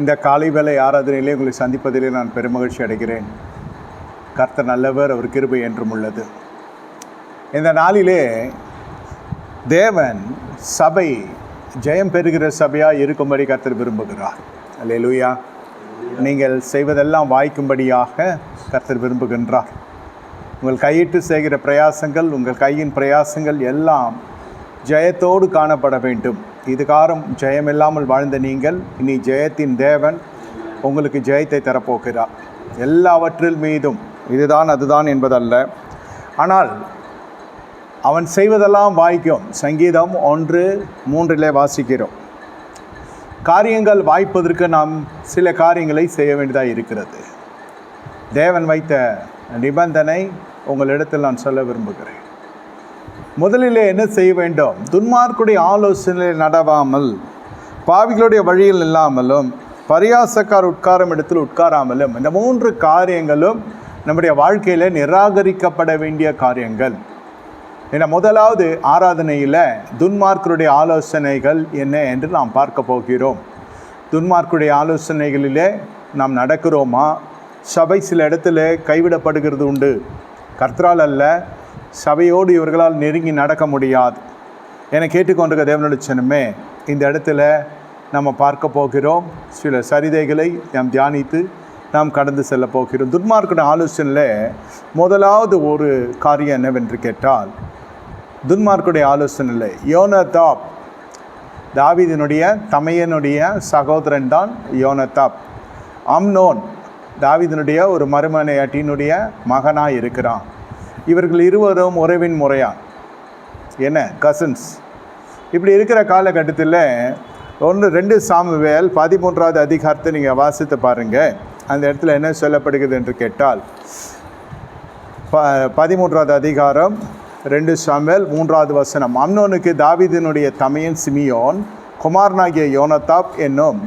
இந்த காலை வேலை ஆராதனையிலே உங்களை சந்திப்பதிலே நான் பெருமகிழ்ச்சி அடைகிறேன். கர்த்தர் நல்லவர் அவர் கிருபை என்றும் உள்ளது. இந்த நாளிலே தேவன் சபை ஜெயம் பெறுகிற சபையாக இருக்கும்படி கர்த்தர் விரும்புகிறார். அல்லேலூயா நீங்கள் செய்வதெல்லாம் வாய்க்கும்படியாக கர்த்தர் விரும்புகின்றார். உங்கள் கையிட்டு செய்கிற பிரயாசங்கள் உங்கள் கையின் பிரயாசங்கள் எல்லாம் ஜெயத்தோடு காணப்பட வேண்டும். இதுகாரம் ஜெயமில்லாமல் வாழ்ந்த நீங்கள் இனி ஜெயத்தின் தேவன் உங்களுக்கு ஜெயத்தை தரப்போகிறார். எல்லாவற்றில் மீதும் இதுதான் அதுதான் என்பதல்ல. ஆனால் அவன் செய்வதெல்லாம் வாய்க்கும். சங்கீதம் ஒன்று மூன்றிலே வாசிக்கிறோம். காரியங்கள் வாய்ப்பதற்கு நாம் சில காரியங்களை செய்ய வேண்டியதாக இருக்கிறது. தேவன் வைத்த நிபந்தனை உங்களிடத்தில் நான் சொல்ல விரும்புகிறேன். முதலிலே என்ன செய்ய வேண்டும்? துன்மார்க்குடைய ஆலோசனையில் நடவாமல் பாவிகளுடைய வழியில் இல்லாமலும் பரியாசக்கார் உட்காரும் இடத்தில் உட்காராமலும் இந்த மூன்று காரியங்களும் நம்முடைய வாழ்க்கையில் நிராகரிக்கப்பட வேண்டிய காரியங்கள். ஏன்னா முதலாவது ஆராதனையில் துன்மார்க்கருடைய ஆலோசனைகள் என்ன என்று நாம் பார்க்க போகிறோம். துன்மார்க்குடைய ஆலோசனைகளிலே நாம் நடக்கிறோமா? சபை சில இடத்துல கைவிடப்படுகிறது உண்டு. கர்த்தரால் அல்ல சபையோடு இவர்களால் நெருங்கி நடக்க முடியாது. என கேட்டுக்கொண்டிருக்க தேவனுடைய இந்த இடத்துல நம்ம பார்க்க போகிறோம். சில சரிதைகளை நாம் தியானித்து நாம் கடந்து செல்ல போகிறோம். துன்மார்க்குடைய ஆலோசனையில் முதலாவது ஒரு காரியம் என்னவென்று கேட்டால் துன்மார்க்குடைய ஆலோசனையில் யோனதாப் தாவிதனுடைய தமையனுடைய சகோதரன் தான் யோனதாப். அம்னோன் தாவிதனுடைய ஒரு மருமனையாட்டினுடைய மகனாக இருக்கிறான் இவர்கள் இருவரும் உறவின் முறையா? என்ன? கசின்ஸ் இப்படி இருக்கிற காலகட்டத்தில் ஒன்று ரெண்டு சாமுவேல் பதிமூன்றாவது அதிகாரத்தை நீங்கள் வாசித்து பாருங்கள் அந்த இடத்துல என்ன சொல்லப்படுகிறது என்று கேட்டால் ப பதிமூன்றாவது அதிகாரம் ரெண்டு சாமுவேல் மூன்றாவது வசனம். அம்னோனுக்கு தாவிதனுடைய தமையன் சிமியோன் குமாரனாகிய யோனதாப் என்னும்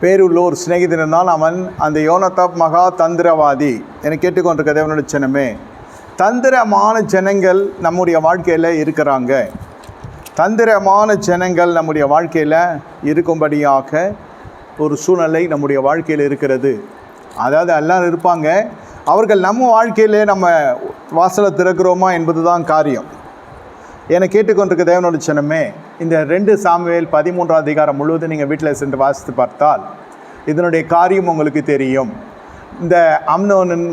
பேருள்ளோர் சிநேகிதனால் அவன் அந்த யோனதாப் மகா தந்திரவாதி. என கேட்டுக்கொண்டிருக்க தேவனுடைய ஜனமே தந்திரமான ஜனங்கள் நம்முடைய வாழ்க்கையில் இருக்கிறாங்க. தந்திரமான ஜனங்கள் நம்முடைய வாழ்க்கையில் இருக்கும்படியாக ஒரு சூழ்நிலை நம்முடைய வாழ்க்கையில் இருக்கிறது. அதாவது எல்லாரும் இருப்பாங்க. அவர்கள் நம்ம வாழ்க்கையிலே நம்ம வாசலை திறக்கிறோமா என்பது தான் காரியம். என்னை கேட்டுக்கொண்டிருக்க தேவனோட சின்னமே இந்த ரெண்டு சாமுவேல் பதிமூன்றாம் அதிகாரம் முழுவதும் நீங்கள் வீட்டில் சென்று வாசித்து பார்த்தால் இதனுடைய காரியம் உங்களுக்கு தெரியும். இந்த அம்னோனின்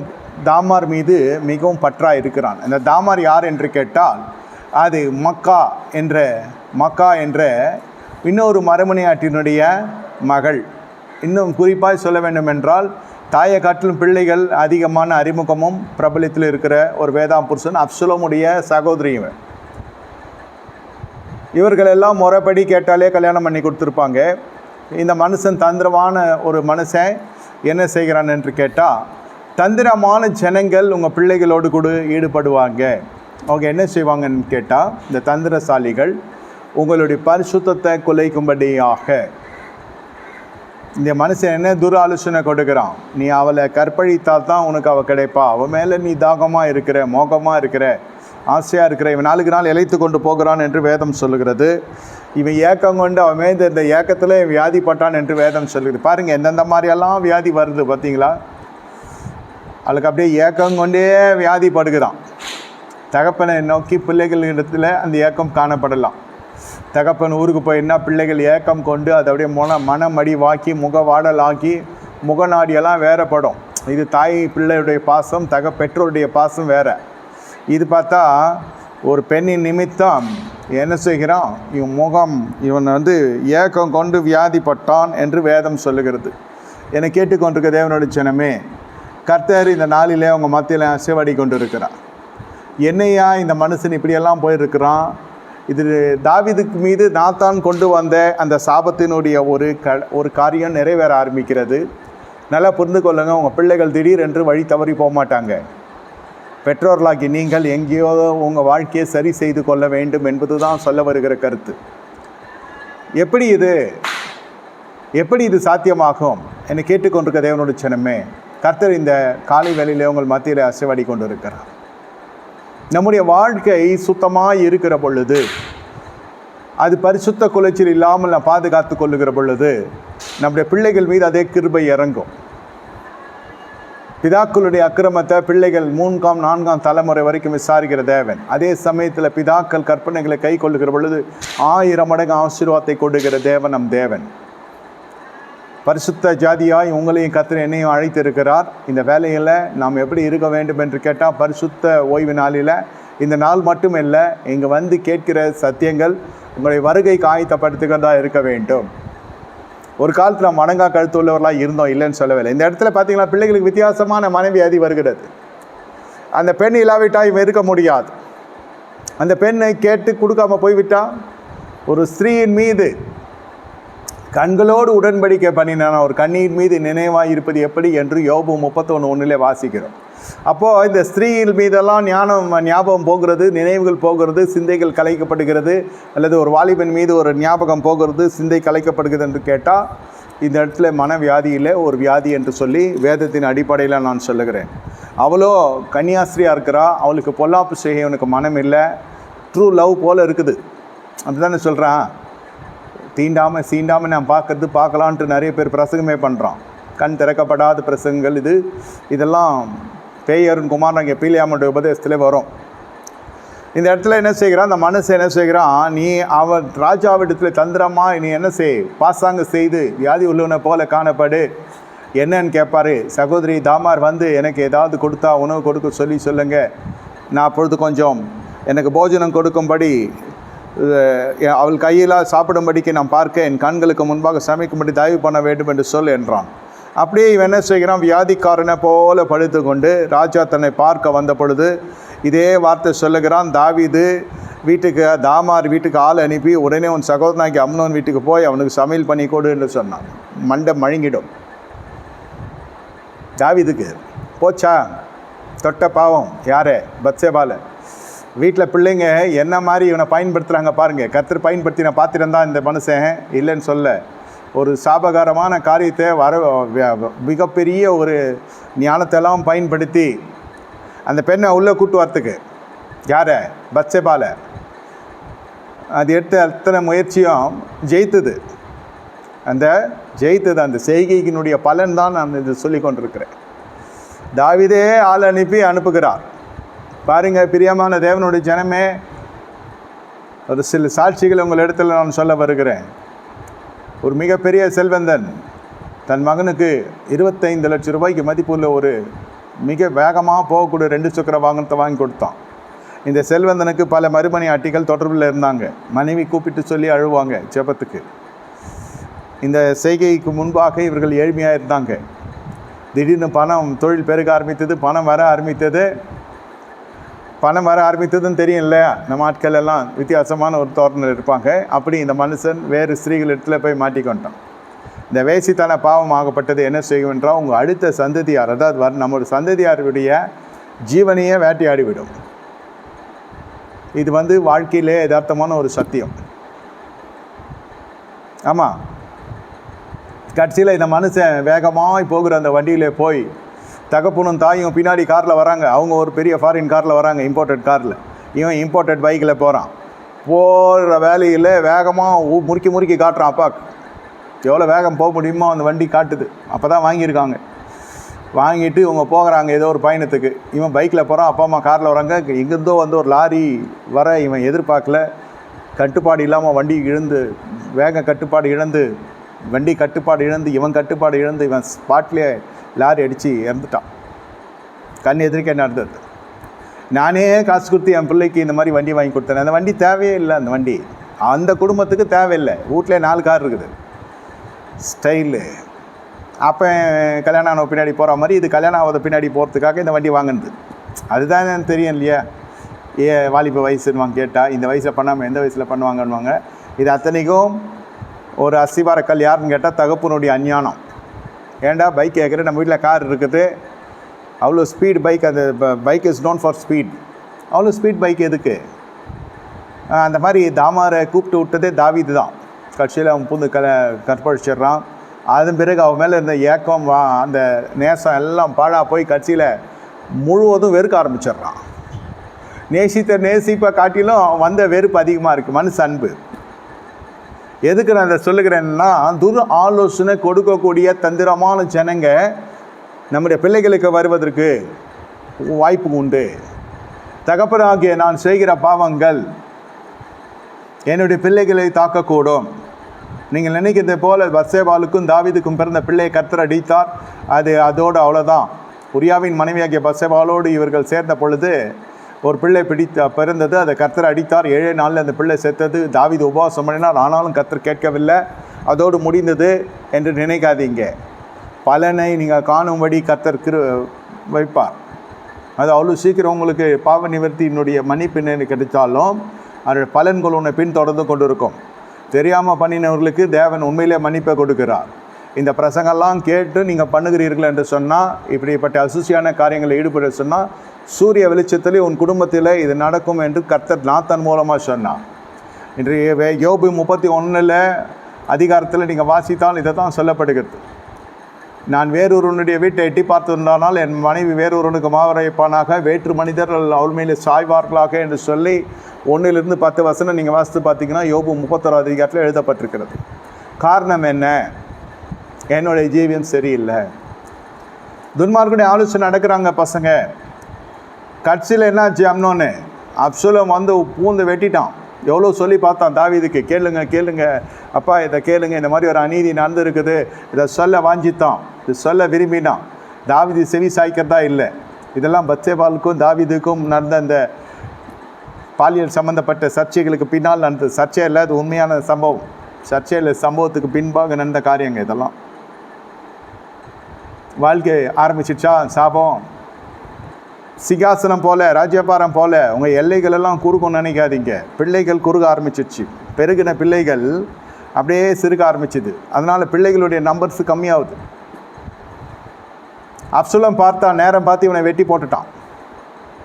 தாமார் மீது மிகவும் பற்றாக இருக்கிறான். இந்த தாமார் யார் என்று கேட்டால் அது மக்கா என்ற மக்கா என்ற இன்னொரு மறுமணியாட்டினுடைய மகள். இன்னும் குறிப்பாக சொல்ல வேண்டும் என்றால் தாயை காட்டிலும் பிள்ளைகள் அதிகமான அறிமுகமும் பிரபலத்தில் இருக்கிற ஒரு வேதாம் புருஷன் அப்சுலமுடைய சகோதரி இவர்களெல்லாம் இவர்கள் எல்லாம் முறைப்படி கேட்டாலே கல்யாணம் பண்ணி கொடுத்துருப்பாங்க. இந்த மனுஷன் தந்திரமான ஒரு மனுஷன் என்ன செய்கிறான் என்று கேட்டால் தந்திரமான ஜனங்கள் உங்கள் பிள்ளைகளோடு கூட ஈடுபடுவாங்க. அவங்க என்ன செய்வாங்கன்னு கேட்டால் இந்த தந்திரசாலிகள் உங்களுடைய பரிசுத்தத்தை குலைக்கும்படியாக இந்த மனுஷன் என்ன துர ஆலோசனை கொடுக்குறான். நீ அவளை கற்பழித்தால் தான் உனக்கு அவள் கிடைப்பா. அவள் மேலே நீ தாகமாக இருக்கிற மோகமாக இருக்கிற. ஆசையாக இருக்கிற இவன் நாளுக்கு நாள் இழைத்து கொண்டு போகிறான் என்று வேதம் சொல்லுகிறது. இவன் ஏக்கம் கொண்டு அவன் மேய்ந்த இந்த ஏக்கத்தில் வியாதிப்பட்டான் என்று வேதம் சொல்லுகிறது. பாருங்கள் எந்தெந்த மாதிரியெல்லாம் வியாதி வருது பார்த்தீங்களா? அவளுக்கு அப்படியே ஏக்கம் கொண்டே வியாதிப்படுகிறான். தகப்பனை நோக்கி பிள்ளைகள் இடத்துல அந்த ஏக்கம் காணப்படலாம். தகப்பன் ஊருக்கு போயின்னா பிள்ளைகள் ஏக்கம் கொண்டு அதை அப்படியே மன மனமடி வாக்கி முகவாடலாக்கி முகநாடியெல்லாம் வேறப்படும். இது தாய் பிள்ளையுடைய பாசம் தக பெற்றோருடைய பாசம் வேறு. இது பார்த்தா ஒரு பெண்ணின் நிமித்தம் என்ன செய்கிறான்? இவன் முகம் இவன் வந்து ஏக்கம் கொண்டு வியாதிப்பட்டான் என்று வேதம் சொல்லுகிறது. என்னை கேட்டுக்கொண்டிருக்க தேவனுடைய ஜனமே கர்த்தர் இந்த நாளிலே அவங்க மத்தியில் அசைவாடி கொண்டு இருக்கிறான் என்னையா இந்த மனுஷன் இப்படியெல்லாம் போயிருக்கிறான்? இது தாவிதுக்கு மீது நாத்தான் கொண்டு வந்த அந்த சாபத்தினுடைய ஒரு க ஒரு காரியம் நிறைவேற ஆரம்பிக்கிறது. நல்லா புரிந்து கொள்ளுங்கள் உங்கள் பிள்ளைகள் திடீரென்று வழி தவறி போக மாட்டாங்க பெற்றோர்களாகி நீங்கள் எங்கேயோ உங்கள் வாழ்க்கையை சரி செய்து கொள்ள வேண்டும் என்பது தான் சொல்ல வருகிற கருத்து. எப்படி இது? எப்படி இது சாத்தியமாகும் என்னை கேட்டுக்கொண்டிருக்க தேவனுடைய சின்னமே கர்த்தர் இந்த காலை வேலையில் உங்கள் மத்தியில் அசைவாடி கொண்டு இருக்கிறார் நம்முடைய வாழ்க்கை சுத்தமாக இருக்கிற பொழுது அது பரிசுத்த குலைச்சல் இல்லாமல் நான் பாதுகாத்து கொள்ளுகிற பொழுது நம்முடைய பிள்ளைகள் மீது அதே கிருபை இறங்கும். பிதாக்களுடைய அக்கிரமத்தை பிள்ளைகள் மூன்றாம் நான்காம் தலைமுறை வரைக்கும் விசாரிக்கிற தேவன். அதே சமயத்தில் பிதாக்கள் கற்பனைகளை கை கொள்ளுகிற பொழுது ஆயிரம் மடங்கு ஆசீர்வாதத்தை கொடுக்கிற தேவன் நம் தேவன். பரிசுத்த ஜாதியாய் உங்களையும் கத்திர என்னையும் அழைத்திருக்கிறார். இந்த வேலையில் நாம் எப்படி இருக்க வேண்டும் என்று கேட்டால் பரிசுத்த ஓய்வு நாளில் இந்த நாள் மட்டும் இல்லை இங்கே வந்து கேட்கிற சத்தியங்கள் உங்களுடைய வருகைக்கு ஆயத்தப்படுத்துகிறதா இருக்க வேண்டும். ஒரு காலத்தில் மணங்கா கழுத்து உள்ளவர்களாக இருந்தோம் இல்லைன்னு சொல்லவில்லை. இந்த இடத்துல பார்த்தீங்கன்னா பிள்ளைகளுக்கு வித்தியாசமான மனைவி அதி வருகிறது அந்த பெண் இல்லாவிட்டால் இருக்க முடியாது. அந்த பெண்ணை கேட்டு கொடுக்காம போய்விட்டால் ஒரு ஸ்திரீயின் மீது கண்களோடு உடன்படிக்கை பண்ணினான் ஒரு கண்ணீர் மீது நினைவாக இருப்பது எப்படி என்று யோபு முப்பத்தொன்று ஒன்றிலே வாசிக்கிறோம். அப்போது இந்த ஸ்திரீகள் மீதெல்லாம் ஞானம் ஞாபகம் போகிறது நினைவுகள் போகிறது சிந்தைகள் கலைக்கப்படுகிறது அல்லது ஒரு வாலிபன் மீது ஒரு ஞாபகம் போகிறது சிந்தை கலைக்கப்படுகிறது என்று கேட்டால் இந்த இடத்துல மனவியாதியில் ஒரு வியாதி என்று சொல்லி வேதத்தின் அடிப்படையில் நான் சொல்லுகிறேன். அவளோ கன்னியாஸ்திரியாக இருக்கிறா அவளுக்கு பொல்லாப்பு செய்ய உனக்கு மனம் இல்லை. ட்ரூ லவ் போல் இருக்குது. அப்படிதானே சொல்கிறான் தீண்டாமல் சீண்டாமல் நான் பார்க்கறது பார்க்கலான்ட்டு நிறைய பேர் பிரசங்கமே பண்ணுறான் கண் திறக்கப்படாத பிரசங்கங்கள் இது. இதெல்லாம் பேயருன் குமார் அங்கே பீலியாமோட உபதேசத்திலே வரும். இந்த இடத்துல என்ன செய்கிறான்? அந்த மனசு என்ன செய்கிறான்? நீ அவன் ராஜாவிடத்தில் தந்திரமா? நீ என்ன செய்? பாசாங்க செய்து வியாதி உள்ளவனை போல காணப்படு. என்னன்னு கேட்பாரு. சகோதரி தாமார் வந்து எனக்கு ஏதாவது கொடுத்தா உணவு கொடுக்க சொல்லி சொல்லுங்க. நான் அப்பொழுது கொஞ்சம் எனக்கு போஜனம் கொடுக்கும்படி அவள் கையில் சாப்பிடும்படிக்கு நான் பார்க்க. என் கண்களுக்கு முன்பாக சமைக்கும்படி தயவு பண்ண வேண்டும் என்று சொல் என்றான். அப்படியே இவன் என்ன செய்கிறான்? வியாதிக்காரனை போல படுத்து கொண்டு ராஜா தன்னை பார்க்க வந்த பொழுது இதே வார்த்தை சொல்லுகிறான். தாவிது வீட்டுக்கு தாமார் வீட்டுக்கு ஆள் அனுப்பி உடனே உன் சகோதரனாக்கி அம்னோன் வீட்டுக்கு போய் அவனுக்கு சமையல் பண்ணி கொடு என்று சொன்னான். மண்டை மழுங்கிடும். தாவிதுக்கு போச்சா? தொட்ட பாவம். யாரே? பத்சேபால. வீட்டில் பிள்ளைங்க என்ன மாதிரி இவனை பயன்படுத்துகிறாங்க பாருங்கள் கத்திர பயன்படுத்தின பார்த்துட்டு தான் இந்த மனுஷன். இல்லைன்னு சொல்ல. ஒரு சாபகாரமான காரியத்தை வர வ- மிகப்பெரிய ஒரு ஞானத்தெல்லாம் பயன்படுத்தி அந்த பெண்ணை உள்ளே கூட்டு வரத்துக்கு. யாரை? பத்சேபால. அது எடுத்த அத்தனை முயற்சியும் ஜெயித்தது. அந்த ஜெயித்தது அந்த செய்கையினுடைய பலன் தான் நான் இது சொல்லி கொண்டிருக்கிறேன். தாவிதே ஆள் அனுப்பி அனுப்புகிறார். பாருங்கள் பிரியமான தேவனுடைய ஜனமே ஒரு சில சாட்சிகள் உங்கள் இடத்துல நான் சொல்ல வருகிறேன். ஒரு மிகப்பெரிய செல்வந்தன். தன் மகனுக்கு இருபத்தைந்து லட்சம் ரூபாய்க்கு மதிப்புள்ள ஒரு மிக வேகமாக போகக்கூடிய ரெண்டு சக்கர வாகனத்தை வாங்கி கொடுத்தான். இந்த செல்வந்தனுக்கு பல மறுமணி அட்டிகள் தொடர்பில் இருந்தாங்க. மனைவி கூப்பிட்டு சொல்லி அழுவாங்க ஜெபத்துக்கு. இந்த செய்கைக்கு முன்பாக இவர்கள் ஏழ்மையாக இருந்தாங்க திடீர்னு பணம் தொழில் பெருக ஆரம்பித்தது பணம் வர ஆரம்பித்தது. பணம் வர ஆரம்பித்ததுன்னு தெரியும் இல்லையா நம்ம ஆட்கள் எல்லாம் வித்தியாசமான ஒரு தோரணத்தில் இருப்பாங்க. அப்படி இந்த மனுஷன் வேறு ஸ்திரீகள் இடத்துல போய் மாட்டிக்கொண்டான் இந்த வேசித்தன பாவம் ஆகப்பட்டது என்ன செய்யும் என்றால் உங்கள் அடுத்த சந்ததியார் அதாவது வர நம்மளோட சந்ததியாருடைய ஜீவனையே வேட்டையாடிவிடும். இது வந்து வாழ்க்கையிலே யதார்த்தமான ஒரு சத்தியம். ஆமாம் கடைசியில் இந்த மனுஷன் வேகமாக போகிற அந்த வண்டியிலே போய் தகப்பனும் தாயும் பின்னாடி காரில் வராங்க. அவங்க ஒரு பெரிய ஃபாரின் காரில் வராங்க இம்போர்ட்டட் காரில் இவன் இம்போர்ட்டட் பைக்கில் போகிறான் போகிற வேலையில் வேகமாக முறுக்கி முறுக்கி காட்டுறான் அப்பாக்கு. எவ்வளோ வேகம் போக முடியுமோ அந்த வண்டி காட்டுது. அப்போ தான் வாங்கியிருக்காங்க. வாங்கிட்டு இவங்க போகிறாங்க ஏதோ ஒரு பயணத்துக்கு. இவன் பைக்கில் போகிறான் அப்பா அம்மா காரில் வராங்க. எங்கேருந்தோ வந்து ஒரு லாரி வர இவன் எதிர்பார்க்கல. கட்டுப்பாடு இல்லாமல் வண்டி இழந்து வேக கட்டுப்பாடு இழந்து வண்டி கட்டுப்பாடு இழந்து இவன் கட்டுப்பாடு இழந்து இவன் ஸ்பாட்லேயே லாரி அடித்து இறந்துட்டான். கண் எதிர்க்க நடந்தது? நானே காசு கொடுத்து என் பிள்ளைக்கு இந்த மாதிரி வண்டி வாங்கி கொடுத்தேன். அந்த வண்டி தேவையே இல்லை அந்த வண்டி. அந்த குடும்பத்துக்கு தேவையில்லை. வீட்டில் நாலு கார் இருக்குது. ஸ்டைலு. அப்போ கல்யாணம் ஆன பின்னாடி போகிற மாதிரி இது கல்யாணம் ஆகாத பின்னாடி போகிறதுக்காக இந்த வண்டி வாங்கினது. அதுதான் எனக்கு தெரியும் இல்லையா? ஏ வாலிப வயசுன்னு கேட்டால் இந்த வயசில் பண்ணாமல் எந்த வயசில் பண்ணுவாங்கன்னுவாங்க. இது அத்தனைக்கும் ஒரு அஸ்திபார கல் யாருன்னு கேட்டால் தகப்பனுடைய அஞ்ஞானம். ஏன்டா பைக் கேட்குற நம்ம வீட்டில் கார் இருக்குது. அவ்வளோ ஸ்பீட் பைக் அந்த bike is known for speed அவ்வளோ ஸ்பீட் பைக் எதுக்கு? அந்த மாதிரி தாமாரை கூப்பிட்டு விட்டதே தாவிது தான். கட்சியில் அவன் புந்து க கற்பழிச்சிடுறான். அதன் பிறகு அவன் மேலே இருந்த ஏக்கம் வா அந்த நேசம் எல்லாம் பாழாக போய் கட்சியில் முழுவதும் வெறுக்க ஆரம்பிச்சிடுறான். நேசித்த நேசிப்பை காட்டிலும் வந்த வெறுப்பு அதிகமாக இருக்குது மனுஷ அன்பு. எதுக்கு நான் இதை சொல்லுகிறேன்னா துர் ஆலோசனை கொடுக்கக்கூடிய தந்திரமான ஜனங்க நம்முடைய பிள்ளைகளுக்கு வருவதற்கு வாய்ப்பு உண்டு. தகப்பனாகிய நான் செய்கிற பாவங்கள் என்னுடைய பிள்ளைகளை தாக்கக்கூடும். நீங்கள் நினைக்கிறது போல பசேபாலுக்கும் தாவீதுக்கும் பிறந்த பிள்ளையை கர்த்தர் அடித்தார். அது அதோடு அவ்வளோதான் உரியாவின் மனைவியாகிய பசேபாலோடு இவர்கள் சேர்ந்த பொழுது ஒரு பிள்ளை பிடித்த பிறந்தது அதை கர்த்தர் அடித்தார். ஏழே நாளில் அந்த பிள்ளை செத்தது. தாவிது உபவாசம் பண்ணினார். ஆனாலும் கர்த்தர் கேட்கவில்லை. அதோடு முடிந்தது என்று நினைக்காதீங்க. பலனை நீங்கள் காணும்படி கர்த்தர் கிரு வைப்பார். அது அவ்வளோ சீக்கிரம் உங்களுக்கு பாவ நிவர்த்தியினுடைய மன்னிப்பு கிடைத்தாலும் அதோட பலன்கள் உன்னை பின்தொடர்ந்து கொண்டு இருக்கும் தெரியாமல் பண்ணினவர்களுக்கு தேவன் உண்மையிலே மன்னிப்பை கொடுக்கிறார். இந்த பிரசங்கெல்லாம் கேட்டு நீங்கள் பண்ணுகிறீர்கள் என்று சொன்னால் இப்படிப்பட்ட அசுசியான காரியங்களில் ஈடுபட சொன்னால் சூரிய வெளிச்சத்திலே உன் குடும்பத்தில் இது நடக்கும் என்று கர்த்தர் நாத்தன் மூலமாக சொன்னான் இன்றைய வே- யோபு முப்பத்தி ஒன்றில் அதிகாரத்தில் நீங்கள் வாசித்தால் இதை தான் சொல்லப்படுகிறது. நான் வேறொருவனுடைய வீட்டை எட்டி பார்த்திருந்தானால் என் மனைவி வேறொருவனுக்கு மாவரைப்பானாக வேற்று மனிதர்கள் அவள் மேலே சாய்வார்களாக என்று சொல்லி ஒன்றிலிருந்து பத்து வசனம் நீங்கள் வாசித்து பார்த்தீங்கன்னா யோபு முப்பத்தொரு அதிகாரத்தில் எழுதப்பட்டிருக்கிறது. காரணம் என்ன? என்னுடைய ஜீவியம் சரியில்லை. துன்மார்க்குடைய ஆலோசனை நடக்கிறாங்க பசங்க. கட்சியில் என்னாச்சு அம்னோன்னு? அப்சுலம் வந்து பூந்து வெட்டிட்டான். எவ்வளோ சொல்லி பார்த்தான் தாவீதுக்கு. கேளுங்க கேளுங்க. அப்பா இதை கேளுங்க. இந்த மாதிரி ஒரு அநீதி நடந்துருக்குது. இதை சொல்ல வாஞ்சித்தான். இது சொல்ல விரும்பினான். தாவீது செவி சாய்க்கிறதா இல்லை. இதெல்லாம் பச்சேபாலுக்கும் தாவீதுக்கும் நடந்த அந்த பாலியல் சம்பந்தப்பட்ட சர்ச்சைகளுக்கு பின்னால் நடந்த சர்ச்சை இல்லை. அது உண்மையான சம்பவம். சர்ச்சையில் சம்பவத்துக்கு பின்பாக நடந்த காரியங்க இதெல்லாம். வாழ்க்கை ஆரம்பிச்சிச்சா சாபம். சிகாசனம் போல ராஜ்யபாரம் போல உங்கள் எல்லைகள் எல்லாம் குறுக்கும் நினைக்காதீங்க. பிள்ளைகள் குறுக ஆரம்பிச்சிச்சு பெருகின பிள்ளைகள் அப்படியே சிறுக ஆரம்பிச்சுது. அதனால் பிள்ளைகளுடைய நம்பர்ஸ் கம்மியாகுது. அப்சுலம் பார்த்தா நேரம் பார்த்து இவனை வெட்டி போட்டுட்டான்.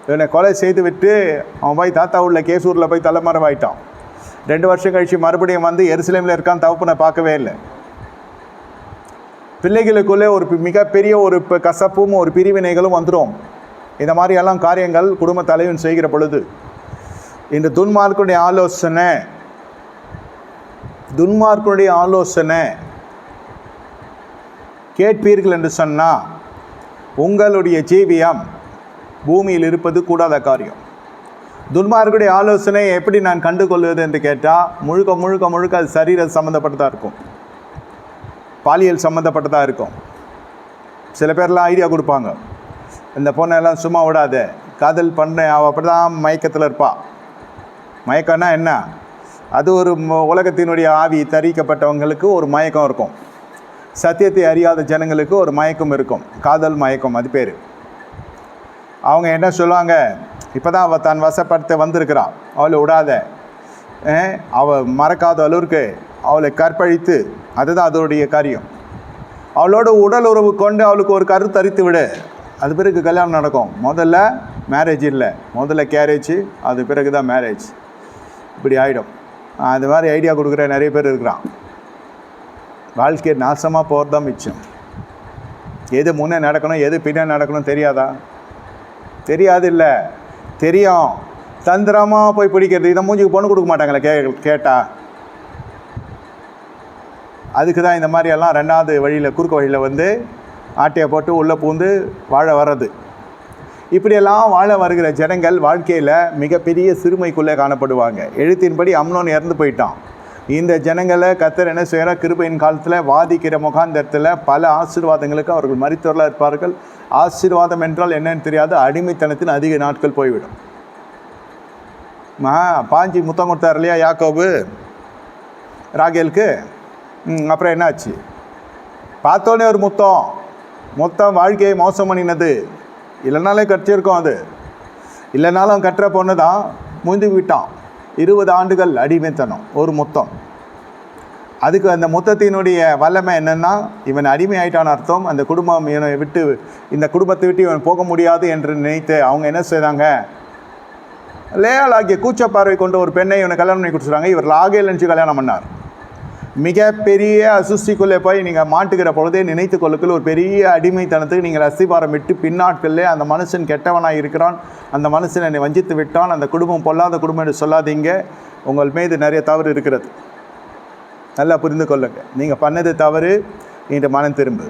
இவனை கொலை செய்து விட்டு அவன் போய் தாத்தா உள்ள கேசூரில் போய் தலைமறைவாயிட்டான். ரெண்டு வருஷம் கழிச்சு மறுபடியும் வந்து எருசலேமில் இருக்கான் தவப்பனை பார்க்கவே இல்லை. பிள்ளைகளுக்குள்ளே ஒரு மிகப்பெரிய ஒரு கசப்பும் ஒரு பிரிவினைகளும் வந்துடும் இந்த மாதிரியெல்லாம் காரியங்கள் குடும்ப தலைவன் செய்கிற பொழுது. இந்த துன்மார்க்குடைய ஆலோசனை துன்மார்க்குடைய ஆலோசனை கேட்பீர்கள் என்று சொன்னால் உங்களுடைய ஜீவியம் பூமியில் இருப்பது கூடாத காரியம். துன்மார்க்குடைய ஆலோசனை எப்படி நான் கண்டுகொள்வது என்று கேட்டால் முழுக்க முழுக்க முழுக்க அது சரீர சம்மந்தப்பட்டதாக இருக்கும். பாலியல் சம்மந்தப்பட்டதாக இருக்கும். சில பேர்லாம் ஐடியா கொடுப்பாங்க. இந்த பொண்ணெல்லாம் சும்மா விடாத. காதல் பண்ண அவள் அப்படி தான் மயக்கத்தில் இருப்பாள் மயக்கம்னா என்ன? அது ஒரு உலகத்தினுடைய ஆவி தரிக்கப்பட்டவங்களுக்கு ஒரு மயக்கம் இருக்கும். சத்தியத்தை அறியாத ஜனங்களுக்கு ஒரு மயக்கம் இருக்கும். காதல் மயக்கம் அது பேர். அவங்க என்ன சொல்லுவாங்க? இப்போ தான் அவள் தன் வசப்படுத்த வந்திருக்கிறாள் அவளை விடாத. அவள் மறக்காத அளவுக்கு அவளை கற்பழித்து அதுதான் அதோடைய காரியம். அவளோட உடல் உறவு கொண்டு அவளுக்கு ஒரு கரு தரித்து விடு. அது பிறகு கல்யாணம் நடக்கும். முதல்ல மேரேஜ் இல்லை. முதல்ல கேரேஜ் அது பிறகு தான் மேரேஜ் இப்படி ஆகிடும் அது மாதிரி ஐடியா கொடுக்குற நிறைய பேர் இருக்கிறான். வாழ்க்கை நாசமாக போகிறது தான் மிச்சம். எது முன்னே நடக்கணும் எது பின்னே நடக்கணும் தெரியாதா? தெரியாது இல்லை தெரியும். தந்திரமாக போய் பிடிக்கிறது. இதை மூஞ்சிக்கு பொண்ணு கொடுக்க மாட்டாங்களே கே கேட்டால் அதுக்கு தான் இந்த மாதிரியெல்லாம் ரெண்டாவது வழியில் குறுக்கு வழியில் வந்து ஆட்டையை போட்டு உள்ளே பூந்து வாழ வர்றது. இப்படியெல்லாம் வாழ வருகிற ஜனங்கள் வாழ்க்கையில் மிகப்பெரிய சிறுமைக்குள்ளே காணப்படுவாங்க. எழுத்தின்படி அம்னோன் இறந்து போயிட்டான். இந்த ஜனங்களை கத்தர் என்ன செய்கிற கிருபையின் காலத்தில் வாதிக்கிற முகாந்தரத்தில் பல ஆசீர்வாதங்களுக்கு அவர்கள் மறித்தவர்களாக இருப்பார்கள். ஆசீர்வாதம் என்றால் என்னன்னு தெரியாது அடிமைத்தனத்தின் அதிக நாட்கள் போய்விடும். மா பாஞ்சி முத்தம் கொடுத்தார் இல்லையா யாக்கோபு? ராகேலுக்கு? அப்புறம் என்னாச்சு? பார்த்தோன்னே ஒரு முத்தம். மொத்தம் வாழ்க்கையை மோசம் பண்ணினது. இல்லைனாலே கட்டியிருக்கோம் அது. இல்லைனாலும் கட்டுற பொண்ணு தான் முந்தி விட்டான். இருபது ஆண்டுகள் அடிமைத்தனம் ஒரு முத்தம். அதுக்கு அந்த முத்தத்தினுடைய வல்லமை என்னென்னா இவன் அடிமை ஆயிட்டான் அர்த்தம். அந்த குடும்பம் இவனை விட்டு இந்த குடும்பத்தை விட்டு இவன் போக முடியாது என்று நினைத்து அவங்க என்ன செய்தாங்க? லேயால் ஆகிய கூச்சப்பார்வை கொண்ட ஒரு பெண்ணை இவனை கல்யாணம் பண்ணி கொடுத்துறாங்க இவர் லாகேல் நினச்சி கல்யாணம் பண்ணார். மிகப்பெரிய அசுஸ்திக்குள்ளே போய் நீங்கள் மாட்டுகிற பொழுதே நினைத்து கொள்ளுக்குள் ஒரு பெரிய அடிமைத்தனத்துக்கு நீங்கள் அஸ்திபாரம் விட்டு பின்னாட்களிலே அந்த மனுஷன் கெட்டவனாக இருக்கிறான். அந்த மனுஷன் என்னை வஞ்சித்து விட்டான். அந்த குடும்பம் பொல்லாத குடும்பம் என்று சொல்லாதீங்க. உங்கள் மீது நிறைய தவறு இருக்கிறது. நல்லா புரிந்து கொள்ளுங்கள் நீங்கள் பண்ணது தவறு. இன்று மனம் திரும்பு